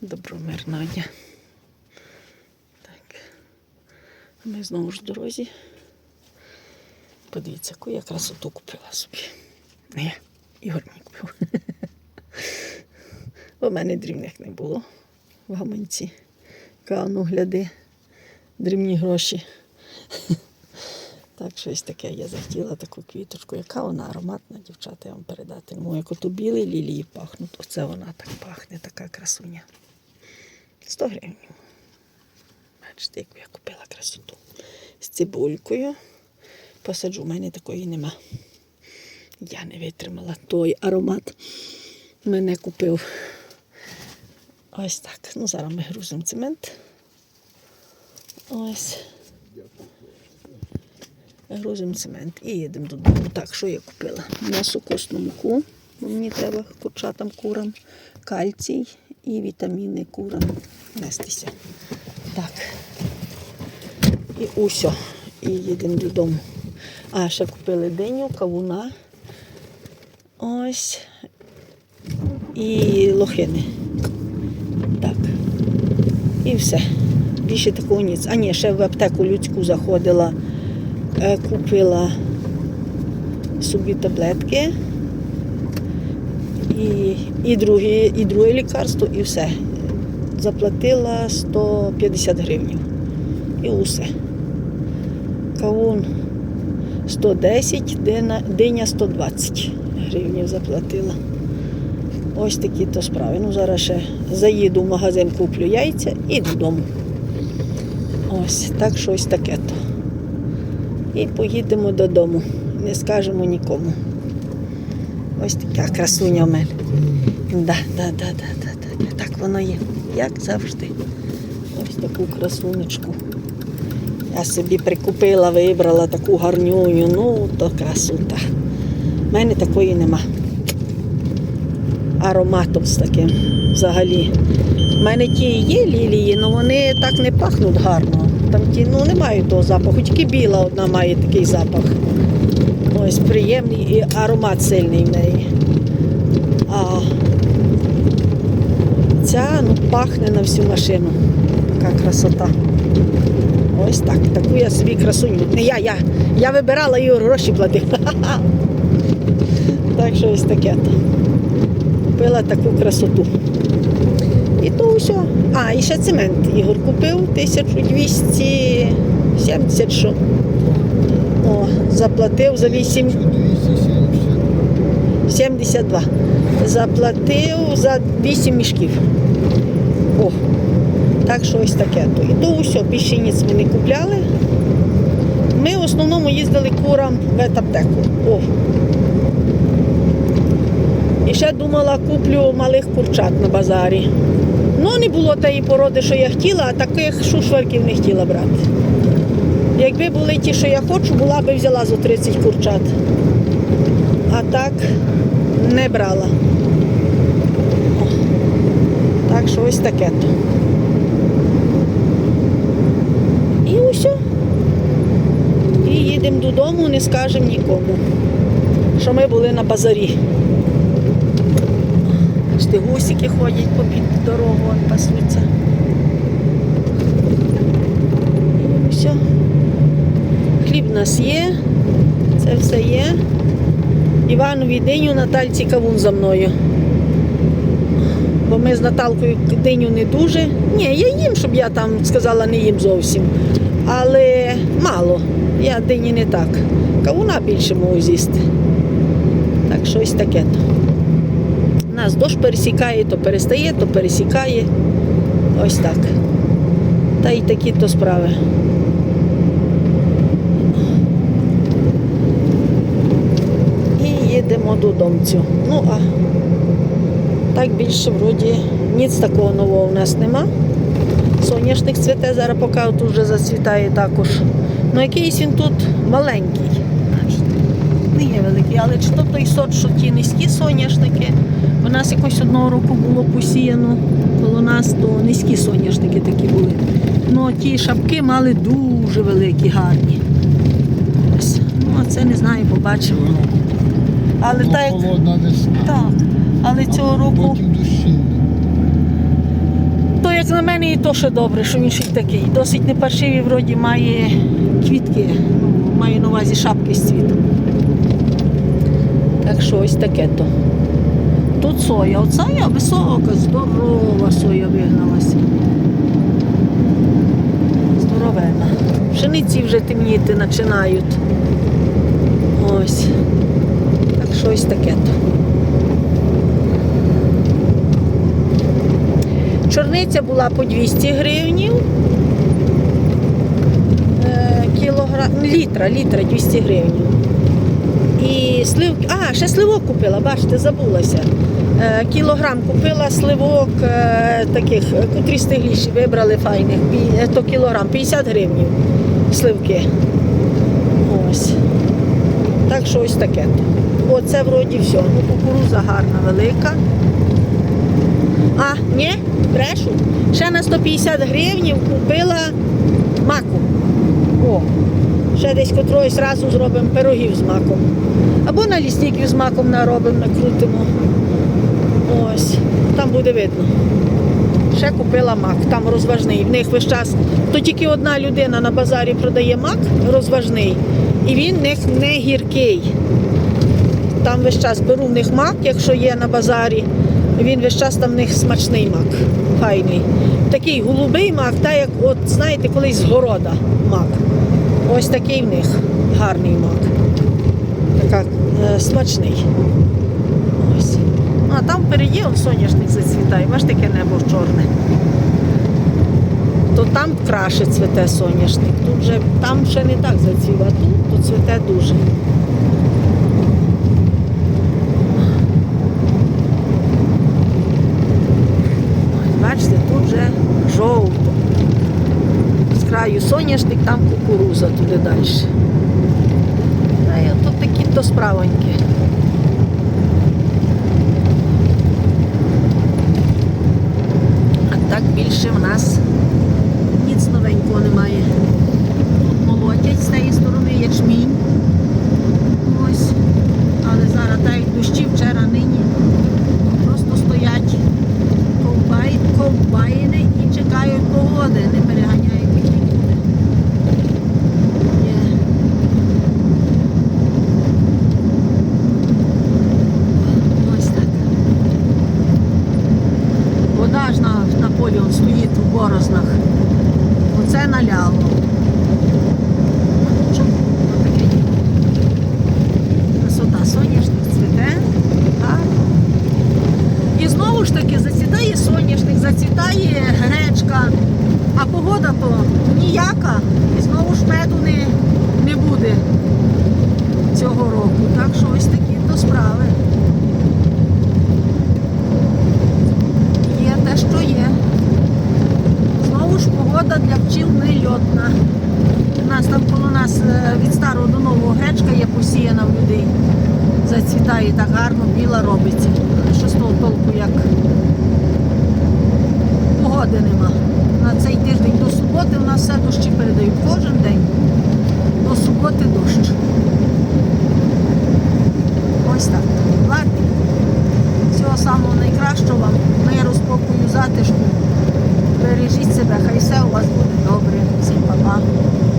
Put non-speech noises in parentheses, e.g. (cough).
Добромирного дня. Так. Ми знову ж в дорозі. Подивіться, яку я красоту купила собі. Не, Ігор мені купив. У мене дрібних не було в гаманці. Кажу, ну гляди, дрібні гроші. Так, щось таке я захотіла таку квіточку. Яка вона ароматна, дівчата, я вам передати. Ну, як ото білі лілії пахнуть, оце вона так пахне, така красуня. 100 гривень. Бачите, яку я купила красоту. З цибулькою. Посаджу, у мене такої нема. Я не витримала той аромат. Мене купив. Ось так. Ну, зараз ми грузимо цемент. Ось. Грузимо цемент і їдемо додому. Так, що я купила? М'ясо косну муку, бо мені треба курчатам курам, кальцій і вітаміни курам нестися. Так. І усьо. І їдемо додому. А, ще купили диню, кавуна. Ось. І лохини. Так. І все. Більше такого ніц. А ні, ще в аптеку людську заходила, е, купила собі таблетки. І, і, друге, і друге лікарство, і все. Заплатила 150 гривень. І усе. Кавун 110, дина, диня 120 гривень заплатила. Ось такі то справи. Ну, зараз ще заїду в магазин, куплю яйця і додому. Ось, так щось таке то. І поїдемо додому. Не скажемо нікому. Ось така красуня в мене. Да, да, да, да, да, да. Так воно є, як завжди. Ось таку красунечку. Я собі прикупила, вибрала таку гарнюню, ну то красота. У мене такої нема. Ароматом з таким взагалі. У мене ті є лілії, але вони так не пахнуть гарно. Там ті ну, не мають того запаху, тільки біла одна має такий запах. Ось приємний і аромат сильний в неї. А ця ну, пахне на всю машину. Така красота. Ось так. Таку я собі красуню. Не я, я. Я вибирала і гроші платила. (laughs) Так що ось таке. Купила таку красоту. І то все. А, і ще цемент Ігор купив 1270 що. Заплатив за 8. 72. Заплатив за 8 мішків. О, так що ось таке. то. І то все, більше ніц ми не купляли. Ми в основному їздили курам в ветаптеку. О. І ще думала, куплю малих курчат на базарі. Ну, не було тієї породи, що я хотіла, а таких шушварків не хотіла брати. Якби були ті, що я хочу, була би взяла за 30 курчат. А так не брала. Так що ось таке то. І усе. І їдемо додому, не скажемо нікому, що ми були на базарі. Гусики ходять по під дорогу, пасуться. І все. Хліб у нас є, це все є. Іванові диню, Натальці кавун за мною. Бо ми з Наталкою диню не дуже. Ні, я їм, щоб я там сказала, не їм зовсім. Але мало. Я дині не так. Кавуна більше можу з'їсти. Так що ось таке то. Нас дощ пересікає, то перестає, то пересікає. Ось так. Та й такі то справи. Додомцю. Ну, а так більше вроді ніц такого нового у нас нема. Соняшник цвіте, зараз поки тут вже зацвітає також. Ну якийсь він тут маленький. Не є великий, але чи то той сорт, що ті низькі соняшники. У нас якось одного року було посіяно коло нас, то низькі соняшники такі були. Ну ті шапки мали дуже великі, гарні. Ось. Ну, а це не знаю, побачимо. Але так, як- холодна весна. так, але цього року. Потім дощі. то ще добре, що він ще й такий. Досить непаршивий, вроді має квітки, ну, маю на увазі шапки з цвітом. Так що ось таке то. Тут соя. От соя висока, здорова соя вигналася. Здоровенна. Пшениці вже темніти починають. Ось. Так що ось таке. Чорниця була по 200 гривнів. Е, Кілограм, літра, літра 200 гривень. І слив... А, ще сливок купила, бачите, забулася. Е, Кілограм купила сливок е, таких, котрі стигліші вибрали файних, то кілограм, 50 гривень сливки. Ось. Так що ось таке. Оце вроді все. Ну, кукуруза гарна, велика. А, ні, брешу. Ще на 150 гривень купила маку. О, ще десь котрої зразу зробимо пирогів з маком. Або на лісників з маком наробимо, накрутимо. Ось, там буде видно. Ще купила мак, там розважний. В них весь час. То тільки одна людина на базарі продає мак розважний, і він в них не гіркий. Там весь час беру в них мак, якщо є на базарі. Він весь час там в них смачний мак, файний. Такий голубий мак, так як, от знаєте, колись з города мак. Ось такий в них гарний мак. Така е, смачний. Ось. А там он соняшник зацвітає, бачиш таке небо чорне. То там краще цвіте соняшник. Тут вже там ще не так зацвів, а тут то цвіте дуже. Ось, Бачите, тут вже жовто. З краю соняшник, там кукуруза туди далі. А тут такі то справоньки. А так більше в нас ніц новенького немає. Тут молотять з цієї сторони ячмінь. Ось. Але зараз так як дощі вчора нині просто стоять ковбай, ковбайни і чекають погоди, не переганяють їх нікуди. Є. Ось так. Вода ж на, полі он стоїть у борознах. Оце наляло. Красота соняшник цвіте. І знову ж таки зацвітає соняшник, зацвітає гречка, а погода то ніяка. І знову ж меду не, не буде цього року. Так що ось такі то справи. Є те, що є. Знову ж погода для пчіл нельотна. У нас там коло нас е, від старого до нового гречка є посіяна в людей. Зацвітає так гарно, біла робиться. Що з того толку, як погоди нема. На цей тиждень до суботи у нас все дощі передають кожен день. До суботи дощ.